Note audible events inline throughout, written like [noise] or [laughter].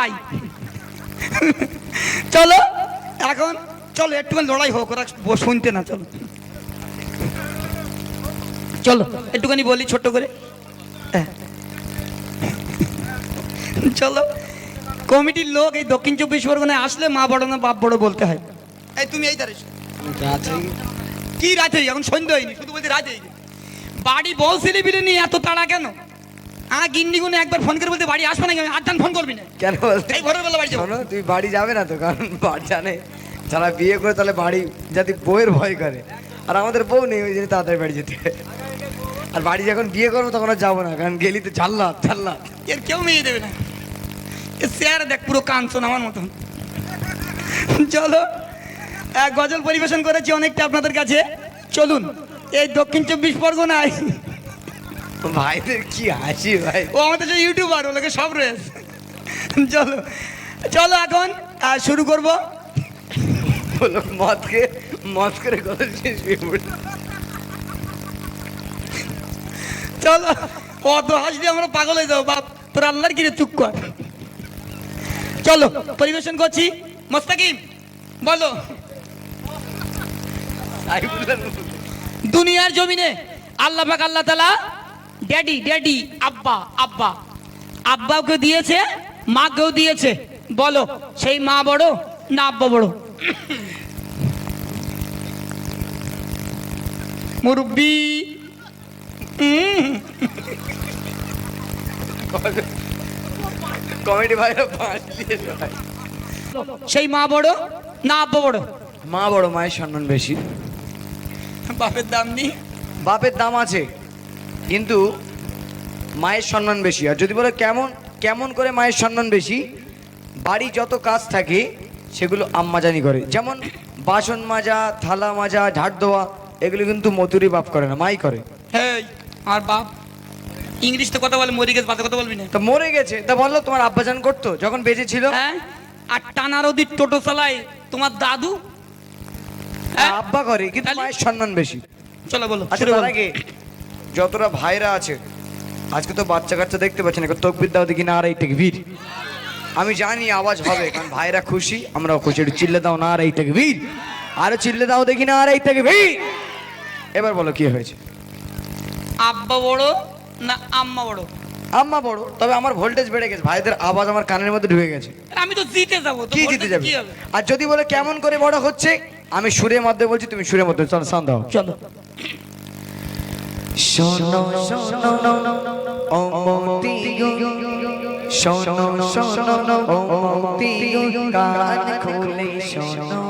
ভাই। চলো, এখন চলো, একটুখানি লড়াই হোক, ওরা শুনতে না, চলো। চলো, একটুখানি বলি ছোট্ট করে। হ্যাঁ। চলো, কমিটির লোক এই দক্ষিণ চব্বিশ পরগনায় আসলে মা বড় না বাপ বড় বলতে হয়। এই তুমি এই ধারে কি রাতে এখন সন্ধ্যা হয়নি, শুধু বলছি রাতে বাড়ি বলছিলি বিলে নিয়ে এত তাড়া কেন? গুনে একবার ফোন করে বলতে বাড়ি আসবে না আটজন ফোন করবি না। কেন বলতে? এই ভোরের বেলা বাড়ি যাব। শোনো তুই বাড়ি যাবে না তো কারণ বাড়ি জানে যারা বিয়ে করে তাহলে বাড়ি যাতে বউয়ের ভয় করে। আর আমাদের বউ নেই ওই জন্য তাড়াতাড়ি বাড়ি যেতে আর বাড়ি যখন বিয়ে করব তখন আর যাব না কারণ গেলি তো চাল্লা চাল্লা এর কেউ মেয়ে দেবে না। এ স্যার দেখ পুরো কাঞ্চন আমার মতন। চলো এক গজল পরিবেশন করেছি অনেকটা আপনাদের কাছে। চলুন এই দক্ষিণ চব্বিশ পরগনায় ভাইদের কি হাসি ভাই? ও আমাদের যে ইউটিউবার ওগুলোকে সব রয়েছে। চলো চলো এখন শুরু করব। বলো মদ খেয়ে মদ করে কথা শেষ। চলো অত হাসলে আমরা পাগল হয়ে যাব বাপ। তোর আল্লাহর কিরে চুপ কর। চলো পরিবেশন করছি। মোস্তাকিম বলো। দুনিয়ার জমিনে আল্লাহ পাক আল্লাহ তালা ড্যাডি ড্যাডি আব্বা আব্বা। আব্বাকে দিয়েছে মাকেও দিয়েছে। বলো সেই মা বড় না আব্বা বড়? মুরব্বি। কমেডি ভাইরা ভাই সেই মা বড় না আব্বা বড়? মা বড় মায়ের সম্মান বেশি। বাপের দাম নেই। বাপের দাম আছে। কিন্তু মায়ের সম্মান বেশি। আর যদি বলে কেমন কেমন করে মায়ের সম্মান বেশি? বাড়ি যত কাজ থাকে সেগুলো আম্মা জানি করে। যেমন বাসন মাজা থালা মাজা ঝাড় দেওয়া এগুলো কিন্তু মতুরি বাপ করে না মাই করে। আর বাপ ইংলিশতে কথা বলে মরি গেছে কথা বলবি না। তা মরে গেছে তা বলল তোমার আব্বাজান করতো যখন বেঁচে ছিল? হ্যাঁ আর টানা রদির টোটো চালায় তোমার দাদু। হ্যাঁ? আব্বা করে কিন্তু মায়ের সম্মান বেশি। চলো বলো আচ্ছা। আগে যতটা ভাইরা আছে আজকে তো বাচ্চা কাচ্চা দেখতে পাচ্ছেন এখন তকবির দাও দেখি না আর এই ভিড় আমি জানি আওয়াজ হবে কারণ ভাইরা খুশি আমরাও খুশি একটু চিল্লে দাও না আর এই ভিড় আরও চিল্লে দাও দেখি না আর এই ভিড় এবার বলো কি হয়েছে? আব্বা বড় না আম্মা বড়? আম্মা বড় তবে আমার ভোল্টেজ বেড়ে গেছে ভাইদের আওয়াজ আমার কানের মধ্যে ঢুকে গেছে। আমি তো জিতে যাব তো কি জিতে যাবে? আর যদি বলে কেমন করে বড় হচ্ছে আমি সুরের মধ্যে বলছি তুমি সুরের মধ্যে চল সান দাও। চলো। শোনো শোনো অমতি শোনো শোনো অমতি কান খুলে শোনো।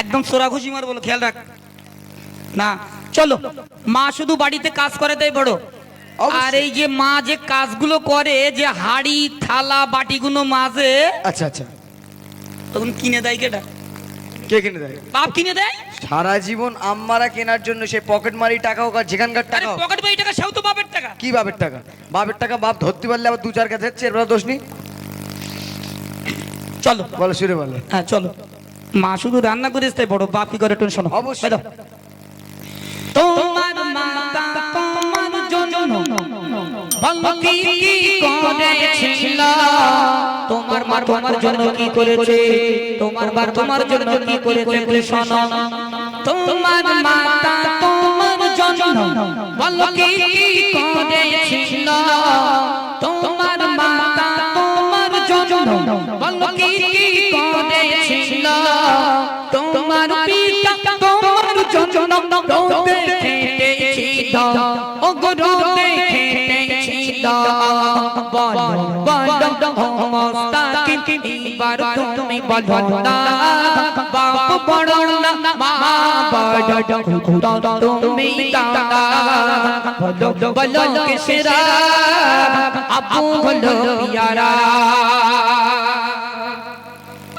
একদম সোরা খুশি মার বলো খেয়াল রাখ না, চলো মা শুধু বাড়িতে কাজ করে, তাই বড়। আর এই যে মা যে কাজগুলো করে যে হাড়ি থালা বাটিগুলো মাঝে আচ্ছা আচ্ছা। তখন কিনে দেয় কেটা কে কিনে দেয়? বাপ কিনে দেয়? সারা জীবন আম্মারা কেনার জন্য সে পকেট মারি টাকা হোক আর যেখানকার টাকা হোক। পকেট বাড়ি টাকা সেও তো বাপের টাকা। কি বাপের টাকা? বাপের টাকা বাপ ধরতে পারলে আবার দু চার কাছে হচ্ছে এর দোষ নেই। চলো। বলো শুরু বলো। হ্যাঁ চলো। মা শুধু রান্না করিস তাই বড় বাপ কি করে একটু শোনো। অবশ্যই। বলো কি করেছিল তোমার মা তোমার জন্য কি করেছে? তোমার মা তোমার জন্য কি করেছে শোনো। তোমার মাতা তোমার জন্য বলো কি করেছিল তোমার মাতা তোমার জন্য কি কি করেছিল তোমার পিতা তোমার জন্য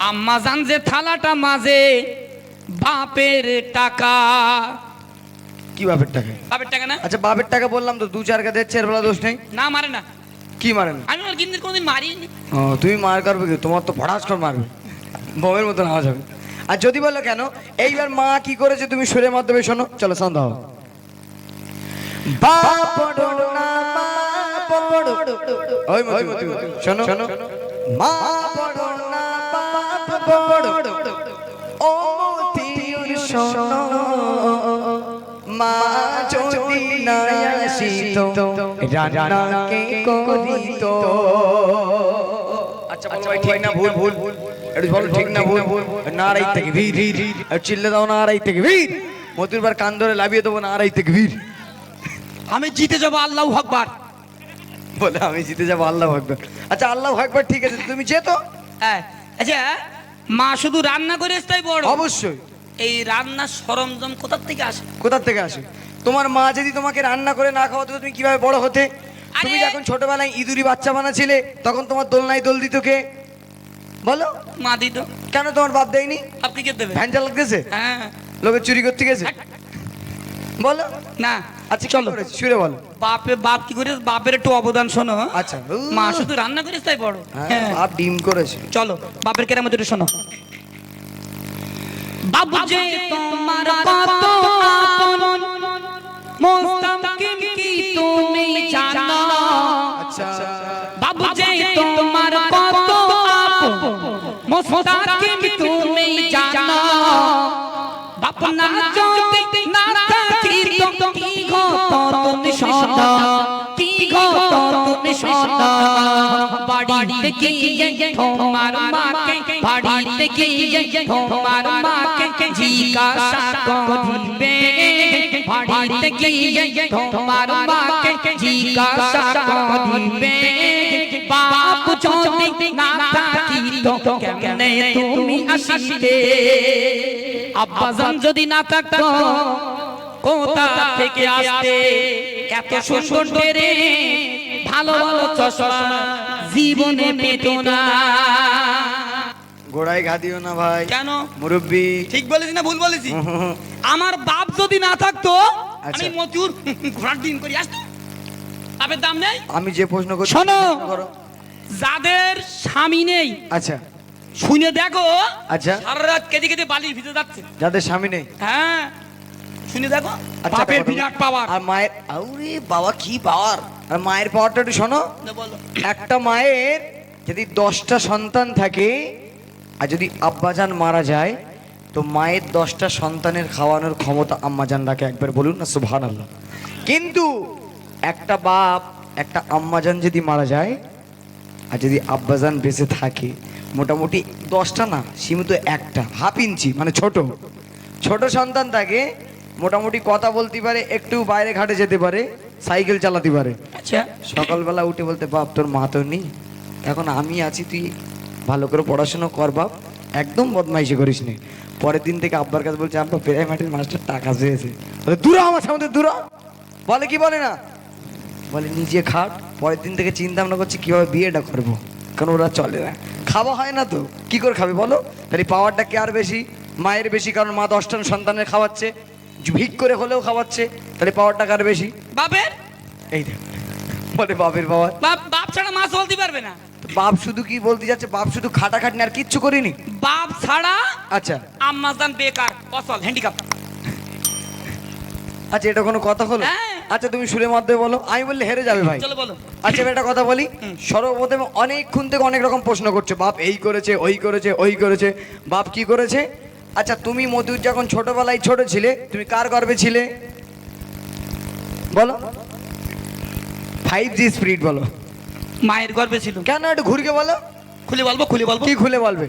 আম্মা জান যে থালাটা মাঝে বাপের টাকা কি বাপের টাকা বাপের টাকা না আচ্ছা বাপের টাকা বললাম তো দু চার কা দিচ্ছে দোষ নেই না মারে না কি মারেন? আমি আমার গিন্দির কোনোদিন মারিনি। ও তুমি মার করবে কি তোমার তো ভড়াস করে মারবে। বোমের মতন আওয়াজ হবে। আর যদি বলো কেন এইবার মা কি করেছে তুমি সুরের মাধ্যমে শোনো। চলো শান্ত হও। বাপ বড় না মা বড় ওই মতি শোনো শোনো। মা বড় না বাপ বড় ও মতিউর শোনো। মা যদি না আসিত রান্না কে করিত। আচ্ছা বলো ভাই ঠিক না ভুল ভুল? একটু বলো ঠিক না ভুল? ভুল না থেকে ভিড় ভিড় চিল্লে দাও না থেকে ভিড় মতুর কান ধরে লাভিয়ে দেবো না থেকে ভিড় আমি জিতে যাব আল্লাহ আকবার। বলে আমি জিতে যাব আল্লাহ একবার আচ্ছা আল্লাহ একবার ঠিক আছে তুমি যেত হ্যাঁ আচ্ছা মা শুধু রান্না করে তাই বড়? অবশ্যই। এই রান্নার সরঞ্জাম কোথার থেকে আসে? কোথার থেকে আসে? তোমার মা যদি তোমাকে রান্না করে না খাওয়াতো তুমি কীভাবে বড় হতে? তুমি যখন ছোটবেলায় ইঁদুরি বাচ্চা বানাছিলে তখন তোমার দোলনায় দোল দিত কে? বলো। মা দিত। কেন তোমার বাপ দেয়নি? আপনি কে দেবে ভ্যান চালাত গেছে? হ্যাঁ। লোকে চুরি করতে গেছে? বলো। না আচ্ছা চলো। সুরে বলো। বাপে বাপ কি করে বাপের একটু অবদান শোনো আচ্ছা। মা শুধু রান্না করিস তাই বড়। হ্যাঁ, হ্যাঁ। বাপ ডিম করেছে। চলো বাপের কেরামত একটু শোনো। বাবু যে তোমার কত মোস্তাকিম কি তুমি জানো বাবু যে তোমার কত আপন মোস্তাকিম তুমি জানো বাপ না যদি না থাকিত কি গত তুমি শোনো কি গত তুমি শোনো বাড়িতে গিয়ে তোমার মাকে বাড়িতে গিয়ে তোমার মাকে জিজ্ঞাসা করিবে বাড়িতে গিয়ে তোমার মাকে জিজ্ঞাসা বাপ যদি না থাকিত, কেমনে তুমি আসিতে? আব্বাজান যদি না থাকতো, কোথা থেকে আসতে? এত সুন্দর রে ভালো ভালো চশমা জীবনে পেত না। গোড়ায় ঘা দিও না ভাই। কেন? মুরব্বী। ঠিক বলেছি না ভুল বলেছি? [laughs] আমার বাপ যদি না থাকতো আমি আচ্ছা। মতিউর ঘোড়ার ডিম করে আসতো বাপের দাম নেই? আমি যে প্রশ্ন করছি শোনো। যাদের স্বামী নেই আচ্ছা। শুনে দেখো আচ্ছা। সারা রাত কেঁদে কেঁদে বালির ভিতরে যাচ্ছে। যাদের স্বামী নেই। হ্যাঁ। শুনে দেখো আচ্ছা, বাপের বিরাট পাওয়ার। আর মায়ের আউরে বাবা কি পাওয়ার? আর মায়ের পাওয়ারটা একটু শোনো। বলো। একটা মায়ের যদি দশটা সন্তান থাকে আর যদি আব্বাজান মারা যায় তো মায়ের দশটা সন্তানের খাওয়ানোর ক্ষমতা আম্মাজান রাখে একবার বলুন না সুভান আল্লাহ কিন্তু একটা বাপ একটা আম্মাজান যদি মারা যায় আর যদি আব্বাজান বেঁচে থাকে মোটামুটি দশটা না সীমিত একটা হাফ ইঞ্চি মানে ছোট। ছোট সন্তান থাকে মোটামুটি কথা বলতে পারে একটু বাইরে ঘাটে যেতে পারে সাইকেল চালাতে পারে। আচ্ছা। সকালবেলা উঠে বলতে বাপ তোর মা তো নেই। এখন আমি আছি তুই ভালো করে পড়াশোনা কর বাপ একদম বদমাইশি করিস নি পরের দিন থেকে আব্বার কাছে বলছে আব্বা প্রাইমারির মাস্টার টাকা চেয়েছে। বলে দূর আমার সামনে দূর বলে কি বলে না? বলে নিজে খাট। পরের দিন থেকে চিন্তা ভাবনা করছি কীভাবে বিয়েটা করব? কারণ ওরা চলে না। খাওয়া হয় না তো কি করে খাবে বলো? তাহলে পাওয়ারটা কে আর বেশি? মায়ের বেশি কারণ মা দশটা সন্তানের খাওয়াচ্ছে। ভিক করে হলেও খাওয়াচ্ছে তাহলে পাওয়ারটা কার বেশি? বাপের? এই দেখ বলে বাপের পাওয়ার। বাপ বাপ ছাড়া মাছ বলতে পারবে না। বাপ শুধু কি বলতে যাচ্ছে? বাপ শুধু খাটাখাটনি আর কিচ্ছু করিনি? বাপ ছাড়া আচ্ছা। আম্মাজান বেকার অসল হ্যান্ডিক্যাপ আচ্ছা এটা কোনো কথা হলো? হ্যাঁ। আচ্ছা তুমি সুরের মাধ্যমে বলো। আমি বললে হেরে যাবে ভাই। চলো বলো। আচ্ছা একটা কথা বলি। সর্বপ্রথমে অনেকক্ষণ থেকে অনেক রকম প্রশ্ন করছ। বাপ এই করেছে ওই করেছে ওই করেছে। বাপ কি করেছে? আচ্ছা তুমি মধুর যখন ছোটবেলায় ছোট ছিলে তুমি কার গর্বে ছিলে? বলো। ফাইভ জি স্পিড বলো। মায়ের গর্বে ছিল। কেন একটু ঘুরকে বলো? খুলে বলব খুলে বলব। কি খুলে বলবে?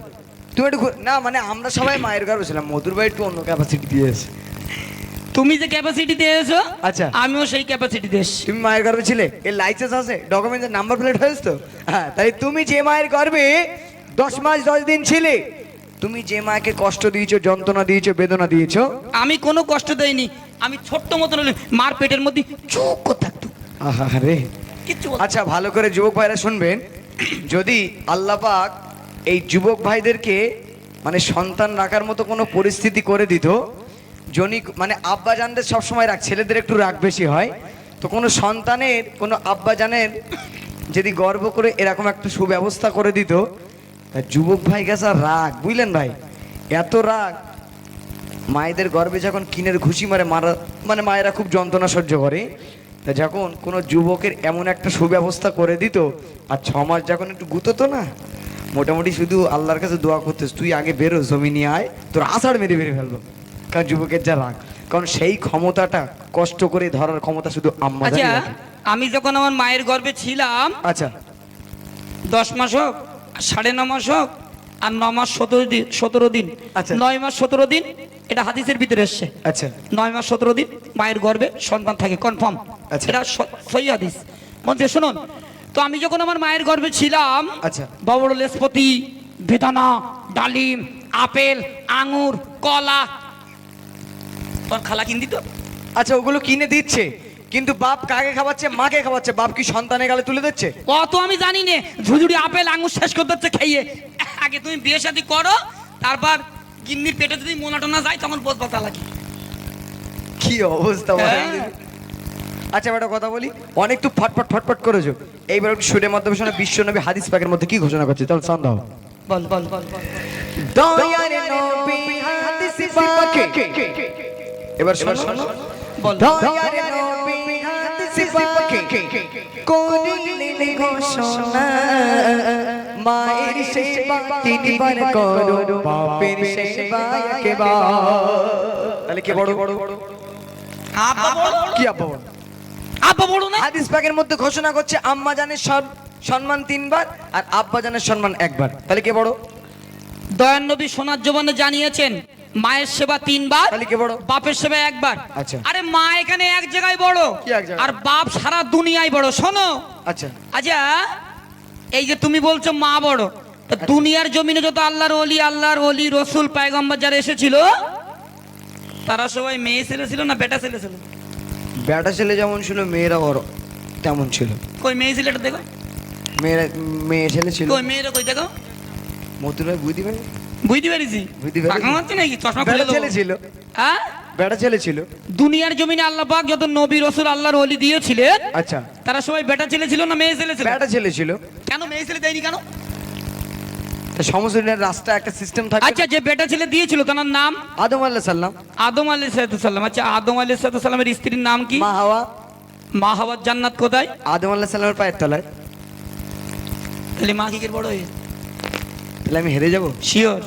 তুমি একটু না মানে আমরা সবাই মায়ের গর্বে ছিলাম। মধুর ভাই একটু অন্য ক্যাপাসিটি দিয়েছে তুমি যে ক্যাপাসিটি দিয়ে এসো আচ্ছা। আমিও সেই ক্যাপাসিটি দিয়ে এসছি। তুমি মায়ের গর্ভে ছিলে? এর লাইসেন্স আছে? ডকুমেন্টের নাম্বার প্লেট হয়েছে তো? হ্যাঁ তাই তুমি যে মায়ের গর্ভে দশ মাস দশ দিন ছিলে তুমি যে মাকে কষ্ট দিয়েছ যন্ত্রণা দিয়েছ বেদনা দিয়েছ? আমি কোনো কষ্ট দেইনি। আমি ছোট্ট মতন মার পেটের মধ্যে চুপ করে থাকতো আরে কিচ্ছু আচ্ছা ভালো করে যুবক ভাইরা শুনবেন। যদি আল্লাহ পাক এই যুবক ভাইদেরকে মানে সন্তান রাখার মতো কোনো পরিস্থিতি করে দিত, জনি মানে আব্বা জানদের সবসময় রাখ ছেলেদের একটু রাগ বেশি হয়, তো কোনো সন্তানের, কোনো আব্বা জানের যদি গর্ব করে এরকম একটা সুব্যবস্থা করে দিত যুবক ভাই গেছে রাগ, বুঝলেন ভাই? এত রাগ, মায়েদের গর্ভে যখন কিনের ঘুষি মারে, মারা মানে মায়েরা খুব যন্ত্রণা সহ্য করে। তা যখন কোনো যুবকের এমন একটা সুব্যবস্থা করে দিত আর ছ মাস যখন একটু গুততো না মোটামুটি শুধু আল্লাহর কাছে দোয়া করতেস তুই আগে বেরো জমি নিয়ে আয় তোর আষাঢ় মেরে বেরিয়ে ফেলব। কারণ যুবকের যা রাগ কারণ সেই ক্ষমতাটা কষ্ট করে ধরার ক্ষমতা শুধু আম্মা আচ্ছা আমি যখন আমার মায়ের গর্ভে ছিলাম আচ্ছা। দশ মাস হোক আর সাড়ে ন মাস হোক আর ন মাস সতেরো দিন সতেরো দিন আচ্ছা। নয় মাস সতেরো দিন এটা হাদিসের ভিতরে এসছে। আচ্ছা। নয় মাস সতেরো দিন মায়ের গর্ভে সন্তান থাকে কনফার্ম আচ্ছা। এটা সহি হাদিস। বলছে শুনুন তো আমি যখন আমার মায়ের গর্ভে ছিলাম আচ্ছা। বড় লেসপতি বেদানা ডালিম আপেল আঙুর কলা। তোর খালা কিন দিত? আচ্ছা ওগুলো কিনে দিচ্ছে কিন্তু বাপ কাকে খাওয়াচ্ছে মাকে খাওয়াচ্ছে? বাপ কি সন্তানের গালে তুলে দিচ্ছে? অত আমি জানি নে ঝুঝুড়ি আপেল আঙুর শেষ করতে হচ্ছে খাইয়ে আগে তুমি বিয়ে শাদি করো তারপর গিন্নির পেটে যদি মোনা টোনা যায় তখন বসবা তালাকি কি অবস্থা হ্যাঁ। আচ্ছা একটা কথা বলি। অনেক তো ফটফট ফটফট করেছ। এইবার একটু সুরের মাধ্যমে শোনা বিশ্ব নবী হাদিস পাকের মধ্যে কি ঘোষণা করছে? চল সন্দেহ বল বল বল বল। দয়ার নবী হাদিস পাকে। এবার শোনো শোনো। বল। দয়ার নবী হাদিস পাকে। করিলেন ঘোষণা। মায়ের সেবা তিনবার করো বাপের সেবা একবার। তাহলে কে বড়? বড় আব্বা বড়? কি আব্বা বড়? আব্বা বড় না? হাদিস পাকের মধ্যে ঘোষণা করছে আম্মা জানের সব সম্মান তিনবার আর আব্বা জানের সম্মান একবার। তাহলে কে বড়? দয়ান নবী সোনার জবানে জানিয়েছেন মায়ের সেবা তিনবার তাহলে কে বড়? বাপের সেবা একবার। আচ্ছা। আরে মা এখানে এক জায়গায় বড় কি এক জায়গায়? আর বাপ সারা দুনিয়ায় বড় শোনো। আচ্ছা। আচ্ছা এই যে তুমি বলছো মা বড় তা দুনিয়ার জমিনে যত আল্লাহর অলি আল্লাহর অলি রসুল পায়গম্বর যারা এসেছিল তারা সবাই মেয়ে ছেলে ছিল না বেটা ছেলে ছিল? বেটা ছেলে যেমন ছিল মেয়েরা বড় তেমন ছিল। কই মেয়ে ছেলেটা দেখো? মেয়েরা মেয়ে ছেলে ছিল। কই মেয়েরা কই দেখো? মতুরা বুঝতে পারি বুঝতে পেরেছি। বুঝতে মারছে নাকি? চশমা খুলে ছেলে ছিল। হ্যাঁ? বেটা ছেলে ছিল? দুনিয়ার জমিনে আল্লাহ পাক যত নবী রসুল আল্লাহর অলি দিয়েছিলেন আচ্ছা। তারা সবাই বেটা ছেলে ছিল না মেয়ে ছেলে ছিল? বেটা ছেলে ছিল। কেন মেয়ে ছেলে দেয়নি কেন? সমস্ত রাস্তা একটা সিস্টেম থাকে আচ্ছা যে বেটা ছেলে দিয়েছিল তার নাম? আদম আল্লাহ সাল্লাম আদম আলী সাল্লাম আচ্ছা আদম আলী সাল্লামের স্ত্রীর নাম কি? মা হাওয়া। মা হাওয়ার জান্নাত কোথায়? আদম আল্লাহ সাল্লামের পায়ের তলায়। তাহলে মা কি বড় হয়ে? তাহলে আমি হেরে যাব? শিওর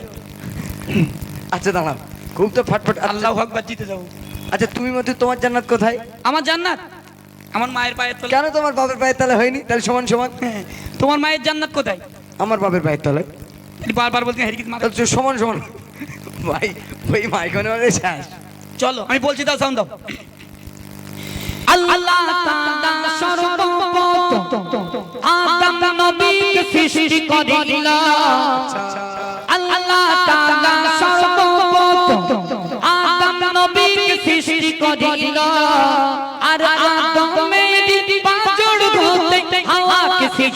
আচ্ছা দাঁড়াও। খুব তো ফটফট আল্লাহ আকবার জিতে যাব আচ্ছা তুমি মতো তোমার জান্নাত কোথায়? আমার জান্নাত? আমার মায়ের পায়ের তলায় কেন তোমার বাপের পায়ের তলায় হয়নি? তাহলে সমান সমান। হ্যাঁ, তোমার মায়ের জান্নাত কোথায়? আমার বাপের পায়ের তলায় বারবার বলতে তো সমান সমান। ভাই ওই মাইকনে মানে শেষ। চলো আমি বলছি দাও সাউন্ড দাও। আল্লাহ তাআলা সর্বপ্রথম আদম নবীকে সৃষ্টি করিল। আল্লাহ তাআলা সর্বপ্রথম আর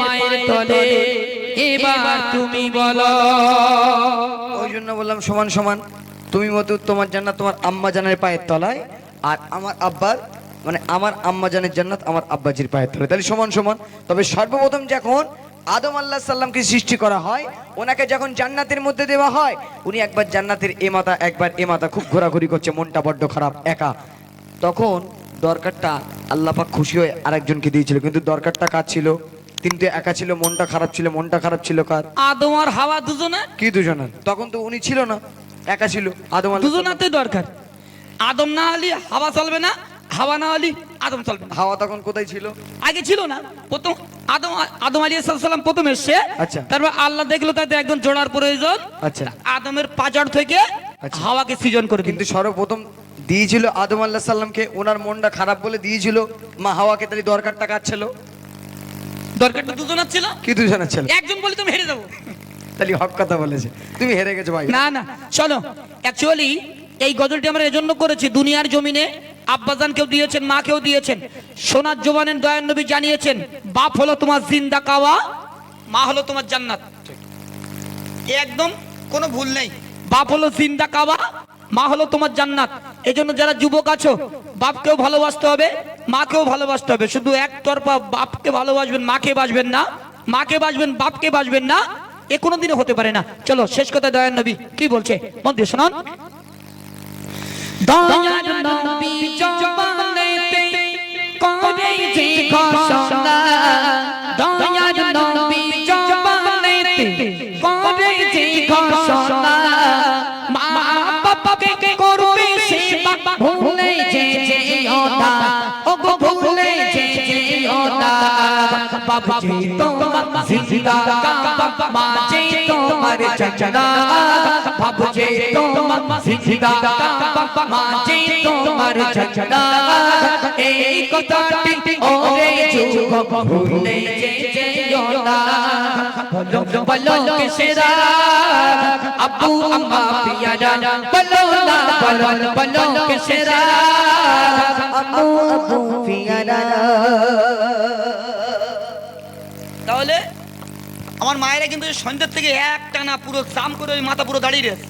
পায়ের তলে এবার তুমি বলো। ওই জন্য বললাম সমান সমান তুমি মতো তোমার জান্নাত তোমার আম্মা জানের পায়ের তলায় আর আমার আব্বার মানে আমার আম্মা জানের জান্নাত আমার আব্বাজির পায়ের তলায়। তাহলে সমান সমান তবে সর্বপ্রথম যখন আদম আল্লাহ সাল্লামকে সৃষ্টি করা হয় ওনাকে যখন জান্নাতের মধ্যে দেওয়া হয় উনি একবার জান্নাতের এ মাথা একবার এ মাথা খুব ঘোরাঘুরি করছে মনটা বড্ড খারাপ একা। তখন দরকারটা আল্লাহ পাক খুশি হয়ে আরেকজনকে দিয়েছিল কিন্তু দরকারটা কাজ ছিল? তিনি তো একা ছিল মনটা খারাপ ছিল মনটা খারাপ ছিল কার আদম আর হাওয়া দুজনে কি দুজনে তখন তো উনি ছিল না একা ছিল আদম। দুজনাতে দরকার আদম না হলে হাওয়া চলবে না হাওয়া না হলে আদম চলবে হাওয়া তখন কোথায় ছিল আগে ছিল না প্রথম আদম আদম আলী সাল্লাম প্রথম এসছে আচ্ছা। তারপর আল্লাহ দেখল তাতে একজন জোড়ার প্রয়োজন আচ্ছা। আদমের পাজর থেকে আচ্ছা। হাওয়াকে সৃজন করে কিন্তু কিন্তু সর্বপ্রথম দিয়েছিল আদম আল্লাহ সাল্লামকে ওনার মনটা খারাপ বলে দিয়েছিল মা হাওয়াকে তাহলে দরকারটা কার ছিল দরকারটা দুজনের ছিল? কি দুজনের ছিল? একজন বলে তুমি হেরে যাব। তাহলে হক কথা বলেছে। তুমি হেরে গেছো ভাই। না না চলো অ্যাকচুয়ালি এই গজলটি আমরা এজন্য করেছি দুনিয়ার জমিনে আব্বাজান কেউ দিয়েছেন মা কেউ দিয়েছেন সোনার জবানের দয়ান নবী জানিয়েছেন বাপ হলো তোমার জিন্দা কাওয়া মা হলো তোমার জান্নাত। একদম কোনো ভুল নেই। বাপ হলো জিন্দা কাওয়া মা হলো তোমার জান্নাত। এই জন্য যারা যুবক আছো বাপকেও ভালোবাসতে হবে মাকেও ভালোবাসতে হবে। শুধু একতরফা বাপকে ভালোবাসবেন মাকে বাসবেন না। মাকে বাসবেন বাপকে বাসবেন না। এ কোনোদিনও হতে পারে না। চলো শেষ কথা দয়ান নবী। কি বলছে? মন্দির শোনান। দয়ার নবী বাবা যে তোমার জিন্দা বাবা মা যে তোমার চচনা বাবা যে তোমার জিন্দা বাবা মা যে তোমার চচনা এই কথাটি ওরে যুবক ভুলে যে যেও না বলো বলো কে সেরা আব্বু আম্মা পিয়ারা বলো না বলো বলো কে সেরা আবু আবু ফিয়ারা তাহলে আমার মায়েরা কিন্তু সন্ধ্যের থেকে এক টানা পুরো চাম করে ওই মাথা পুরো দাঁড়িয়ে রয়েছে।